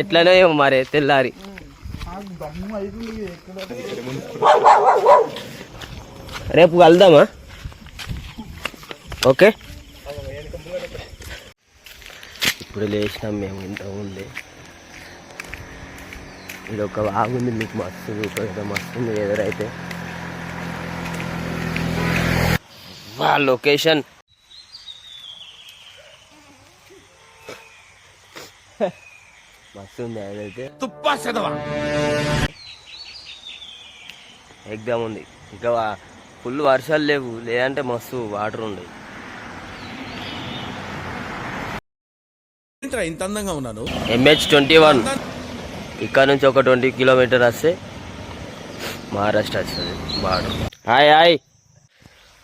ఎట్లనే మరి తెల్లారి. రేపు కలుద్దామా? ఓకే. ఇప్పుడు లేచినాం మేము ఇంత ఉంది ఇది ఒక బాగుంది మీకు మస్తు ఇక్కడ మస్తు ఎదురైతే వా లొకేషన్ మస్తు ఉంది అదైతే ఎగ్జామ్ ఉంది. ఇంకా ఫుల్ వర్షాలు లేవు. లేదంటే మస్తు వాటర్ ఏంట్రా ఇంత అందంగా ఉన్నాను? ఎంహెచ్ ట్వంటీ వన్ ఇక్కడ నుంచి ఒక ట్వంటీ కిలోమీటర్ వస్తే మహారాష్ట్ర వస్తుంది. బార్డర్ హాయ్ హాయ్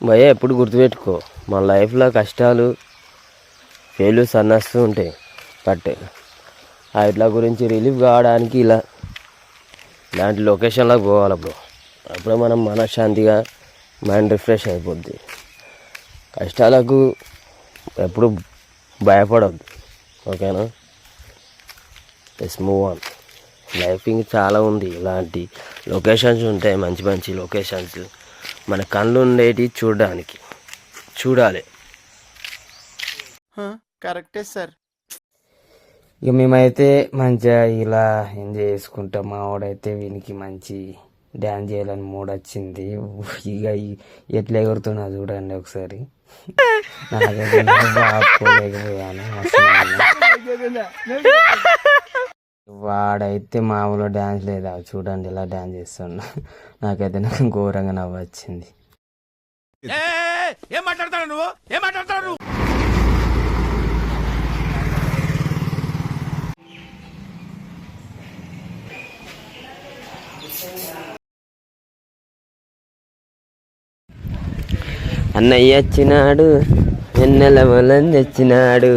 భయ ఎప్పుడు గుర్తుపెట్టుకో మన లైఫ్లో కష్టాలు ఫెయిల్యూర్స్ అన్నస్తూ ఉంటాయి. బట్ వాటిల గురించి రిలీఫ్ కావడానికి ఇలా ఇలాంటి లొకేషన్లోకి పోవాలి బ్రో అప్పుడే మనం మనశ్శాంతిగా మైండ్ రిఫ్రెష్ అయిపోద్ది. కష్టాలకు ఎప్పుడు భయపడద్దు. ఓకేనా? ఎస్ మూవ్ ఆన్ లైఫ్ ఇంక చాలా ఉంది. ఇలాంటి లొకేషన్స్ ఉంటాయి. మంచి మంచి లొకేషన్స్ మన కళ్ళు ఉండేటి చూడడానికి. చూడాలి. కరెక్టే సార్ ఇక మేమైతే మంచిగా ఇలా ఎంజాయ్ చేసుకుంటాం. మా వాడైతే వీనికి మంచి డ్యాన్స్ చేయాలని మూడ్ వచ్చింది. ఇక ఎట్లా ఎగురుతున్నా చూడండి ఒకసారి. వాడైతే మామూలు డ్యాన్స్ లేదా? చూడండి ఇలా డ్యాన్స్ చేస్తున్నా. నాకైతే నాకు ఘోరంగా నవ్వు వచ్చింది. ఏం మాట్లాడతాడు నువ్వు? ఏం మాట్లాడతాడు అన్నయ్య వచ్చినాడు ఎన్నెల మొలం తెచ్చినాడు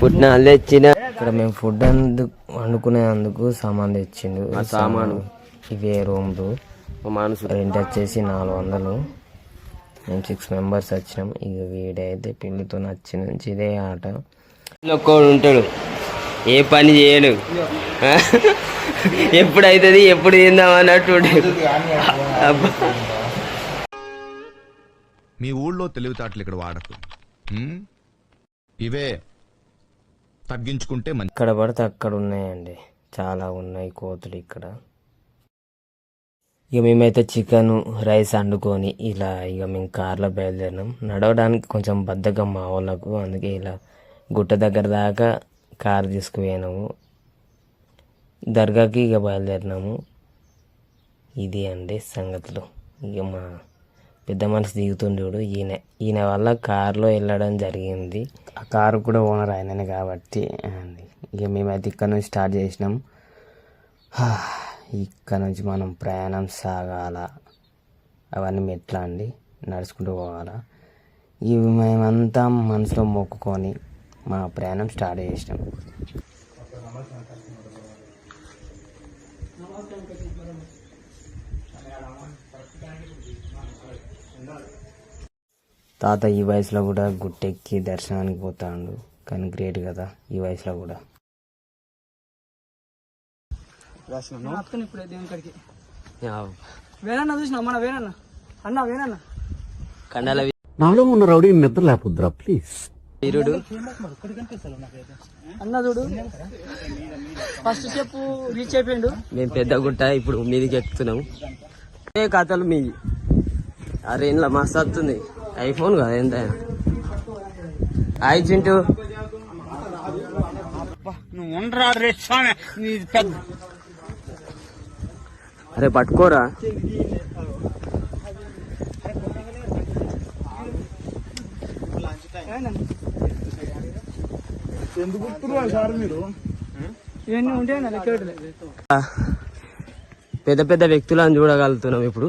పుట్నాలు తెచ్చిన ఇక్కడ మేము ఫుడ్ అందుకు వండుకునేందుకు సామాన్ తెచ్చిండు. ఆ సామాను. ఇవే రూమ్లు. మనసు రెంట్ వచ్చేసి నాలుగు వందలు. మేము సిక్స్ మెంబర్స్ వచ్చినాం. ఇక వీడైతే పిల్లితో నచ్చి నుంచి ఇదే ఆట. ఒక్కోడు ఉంటాడు. ఏ పని చేయడు. ఎప్పుడు అవుతుంది ఎప్పుడు తిందాం అన్నట్టు. మీ ఊళ్ళో తెలివితేటలు ఇక్కడ వాడకు. ఉమ్? ఇవే తగ్గించుకుంటే మంచి ఎక్కడ పడితే అక్కడ ఉన్నాయండి. చాలా ఉన్నాయి కోతులు ఇక్కడ. ఇక మేమైతే చికెన్ రైస్ వండుకొని ఇలా ఇక మేము కార్లో బయలుదేరినాం. నడవడానికి కొంచెం బద్ధకం మా వాళ్ళకు. అందుకే ఇలా గుట్ట దగ్గర దాకా కార్ తీసుకుపోయినాము. దర్గాకి ఇక బయలుదేరినాము. ఇది అండి సంగతులు. ఇక మా పెద్ద మనిషి దిగుతుండేవాడు ఈయన ఈయన వల్ల కారులో వెళ్ళడం జరిగింది. ఆ కారు కూడా ఓనర్ ఆయననే కాబట్టి ఇక మేమైతే ఇక్కడ నుంచి స్టార్ట్ చేసినాం. ఇక్కడ నుంచి మనం ప్రయాణం సాగాల. అవన్నీ మెట్లా అండి. నడుచుకుంటూ పోవాలా. ఇవి మేమంతా మనసులో మొక్కుకొని మా ప్రయాణం స్టార్ట్ చేసినాం. తాత ఈ వయసులో కూడా గుట్టెక్కి దర్శనానికి పోతాడు. కానీ గ్రేట్ కదా ఈ వయసులో కూడా. వేనన్న చూసిన మన వేనన్న అన్న వేనన్న కండల నాలో ఉన్న రౌడీ నిద్ర లేపుద్రా ప్లీజ్ వీరుడు. అన్న చూడు. ఫస్ట్ స్టెప్ రీచ్ అయిపోయిండు మేము పెద్ద గుట్ట ఇప్పుడు మీదికి ఎక్కుతున్నాం. ఏ కథలు మీ అరే ఇంట్లో మస్తు వస్తుంది ఐఫోన్ కదా ఎంత హాయ్ చింటూ. నువ్వు ఉండరా రే స్వామి? నీ పెద్ద అరే పట్టుకోరా. పెద్ద పెద్ద వ్యక్తులను చూడగలుగుతున్నాం ఇప్పుడు.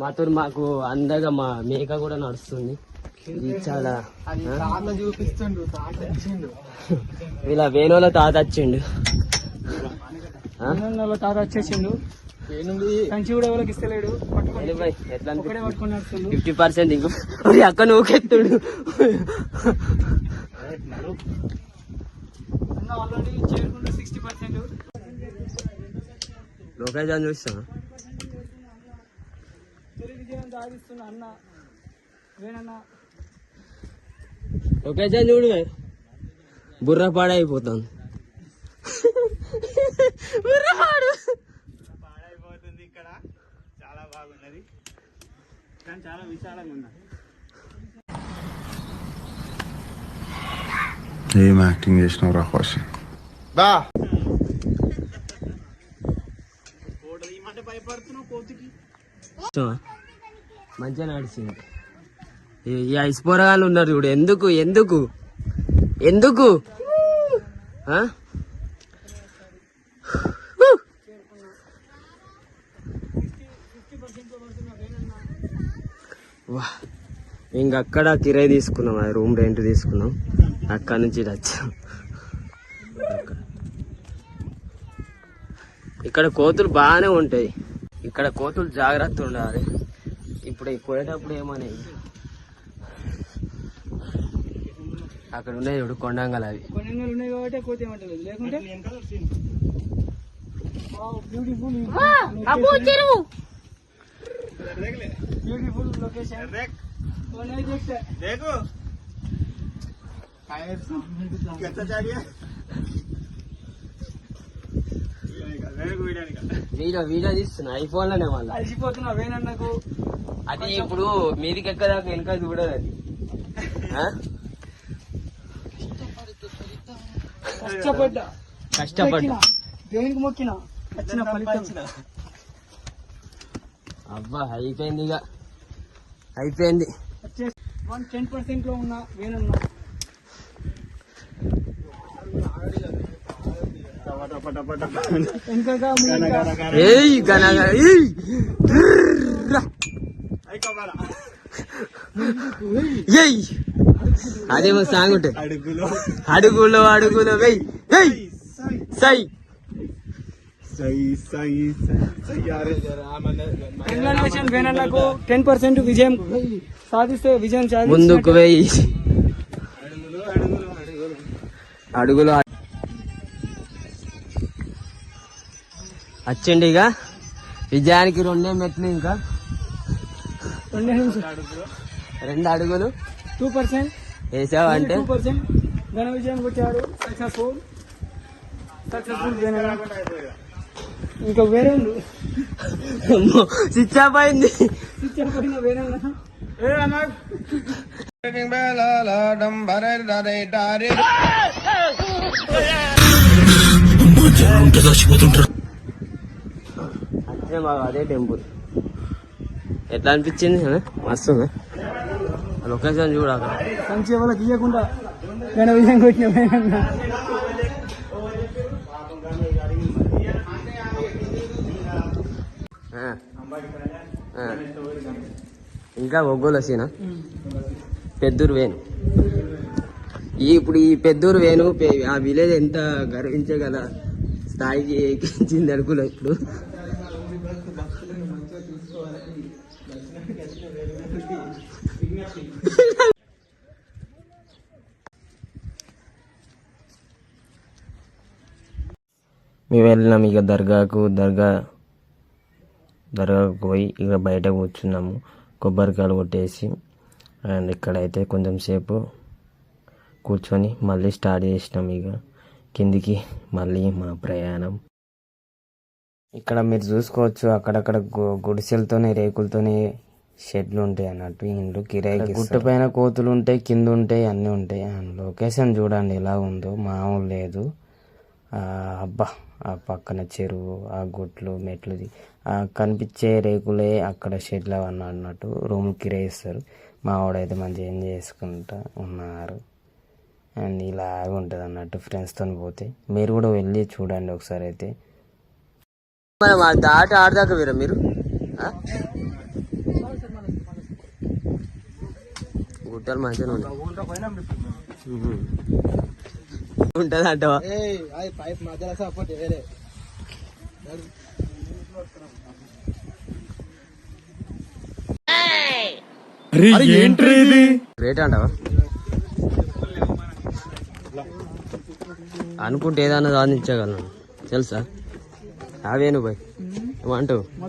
మాతో మాకు అందగా మా మేక కూడా నడుస్తుంది. చాలా ఇలా వేణుల తాత వచ్చిండు? తాత వచ్చేసిండు. కంచి కూడా ఎవరికి ఇస్తలేడు? ఫిఫ్టీ పర్సెంట్ ఇంకో ఒరే అక్క నువ్వు కెత్తుడు అన్న ఆల్రెడీ చేరుకుంటే సిక్స్టీ పర్సెంట్. చూస్తాను విజయం సాధిస్తున్న అన్న వేణన్న లొకేషన్ చూడు. బుర్ర పాడైపోతుంది బుర్ర పాడు పాడైపోతుంది ఇక్కడ చాలా బాగున్నది కానీ చాలా విశాలంగా ఉన్నది ఏం యాక్టింగ్ చేసినావు రా బా భయపడుతున్నావు కోతికి? మంచిగా నడిచింది. ఈ- ఐస్ పోరగాళ్ళు ఉన్నారు చూడు ఎందుకు ఎందుకు ఎందుకు? ఆ? వా ఇంక కిరాయి తీసుకున్నాం ఆ రూమ్ రెంట్ తీసుకున్నాం. అక్కడ నుంచి వచ్చాం. ఇక్కడ కోతులు బాగానే ఉంటాయి ఇక్కడ కోతులు జాగ్రత్త ఉండాలి ఇప్పుడు ఈ పోయేటప్పుడు ఏమని అక్కడ ఉన్నాయి చూడు కొండంగల్ అవి కొన్ని నెలలు ఉన్నాయి కాబట్టి కోతి ఏమంటలేదు లేకుంటే బ్యూటిఫుల్ బ్యూటిఫుల్ లొకేషన్ देखो कैसा चाहिए వీడియో వీడియో తీస్తున్నా ఐఫోన్లోనే మళ్ళీ. అలసిపోతున్నా వేణన్నకు అది ఇప్పుడు మీదికి ఎక్కదాకా వెనక చూడదు అది? కష్టపడ్డా. కష్టపడ్డా. దేనికి మొక్కిన? వచ్చిన ఫలితం. అబ్బా అయిపోయింది ఇక. అయిపోయింది. వన్ టెన్ పర్సెంట్లో ఉన్న వేణన్న ఏయ్ గనగా ఏయ్. ఏయ్! అదేమో సాంగ్ ఉంటుంది అడుగులో అడుగులో అడుగులో వెయ్ వెయ్! సై! కంగ్రాచులేషన్ టెన్ పర్సెంట్ విజయం. సాధిస్తే విజయం. ముందుకు వెయ్యి అడుగులో. వచ్చండి ఇక విజయానికి రెండే మెట్లు ఇంకా. రెండే రెండు అడుగులు. టూ పర్సెంట్ వేసావంటే. టూ పర్సెంట్ ఘన విజయం కొట్టాడు. సక్సెస్ఫుల్ సక్సెస్ఫుల్ ఇంకా వేరే ఉంది స్విచ్ ఆఫ్ అయింది. పిక్చర్ పోయిన వేణన్న అదే మాకు అదే టెంపుల్. ఎట్లా అనిపించింది? ఆ? మస్తుందా? లొకేషన్ చూడ అక్కడ. వాళ్ళకి ఇవ్వకుండా ఘన విజయం కొట్టిన. ఇంకా ఒగ్గోలు వచ్చిన పెద్దూరు వేణు. ఈ ఇప్పుడు ఈ పెద్దూరు వేణు ఆ విలేజ్ ఎంత గర్వించగల స్థాయికి ఎక్కించింది అనుకున్నా ఇప్పుడు? మేము వెళ్ళినాం ఇక దర్గాకు దర్గా దర్గాకు పోయి ఇక బయట కూర్చున్నాము. కొబ్బరికాయలు కొట్టేసి అండ్ ఇక్కడైతే కొంచెం సేపు కూర్చొని మళ్ళీ స్టార్ట్ చేసినాం ఇక. కిందికి మళ్ళీ మా ప్రయాణం. ఇక్కడ మీరు చూసుకోవచ్చు అక్కడక్కడ గుడిసెలతోనే రేకులతోనే షెడ్లు ఉంటాయి అన్నట్టు ఇండ్లు కిరాయికి గుట్ట పైన కోతులు ఉంటాయి కింద ఉంటాయి అన్నీ ఉంటాయి అండ్ లొకేషన్ చూడండి ఎలా ఉందో. మామూలు లేదు. అబ్బా ఆ పక్కన చెరువు ఆ గుట్లు మెట్లు ఆ కనిపించే రేకులే అక్కడ షెడ్లు అవన్నీ అన్నట్టు రూమ్ కిరాయిస్తారు మా వాడైతే మంచిగా ఎంజాయ్ చేసుకుంటా ఉన్నారు. అండ్ ఇలాగ ఉంటుంది అన్నట్టు ఫ్రెండ్స్తో పోతే. మీరు కూడా వెళ్ళి చూడండి ఒకసారి అయితే. మనం ఆడదాకా వీరా మీరు? ఆ? గుట్టలు మంచిగా ఉన్నాయి ఉంటుంది అంటవా గ్రేట్ అంటవా? అనుకుంటే ఏదన్నా సాధించగలను తెలుసా? అవేను బాయ్. ఏమంటావు? మా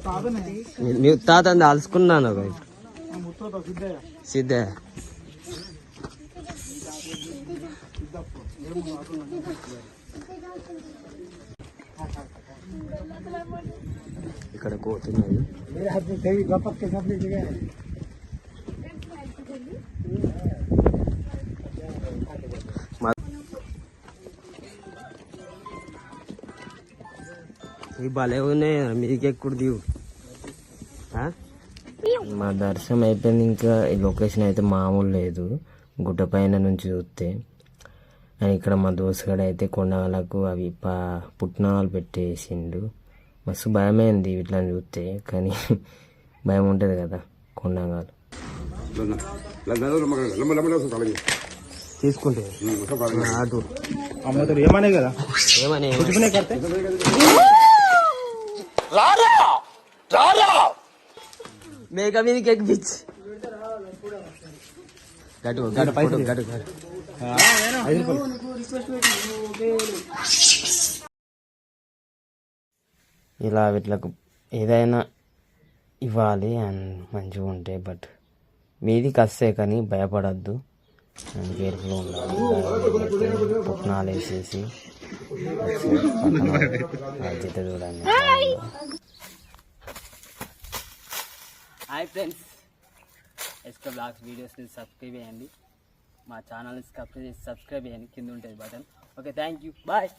తాత అలుసుకున్నాను బాయ్. సిద్ధయ్య. ఇక్కడ కోతున్నాయి ఇవి భలే ఉన్నాయి మీకు ఎక్కుడు దిగు. మా దర్శనం అయిపోయింది ఇంకా ఈ లొకేషన్ అయితే మామూలు లేదు. గుడ్డ పైన నుంచి చూస్తే. అండ్ ఇక్కడ మా దోస్తుగాడు అయితే కొండలకు అవి పా పుట్నాలు పెట్టేసిండు. మస్తు భయమైంది ఇట్లా చూస్తే కానీ భయం ఉంటుంది కదా కొండగాలు. తీసుకుంటే. ఏమనే కదా? ఏమని? మేక మీదకి ఎక్కిపించి గటు గటు గటు గటు గటు ఇలా వీటిలకు ఏదైనా ఇవ్వాలి అండ్ మంచిగా ఉంటాయి బట్ మీదికి వస్తే కానీ భయపడద్దు. అండ్ కేర్ఫుల్ ఉండాలి. పుట్నాలు వేసేసి బాధ్యత చూడండి. హాయ్. ఫ్రెండ్స్. ఎస్కే బ్లాగ్స్ వీడియోస్ని సబ్స్క్రైబ్ చేయండి. మా ఛానల్ని సబ్స్క్రైబ్ సబ్స్క్రైబ్ చేయండి కింద ఉంటుంది button okay thank you bye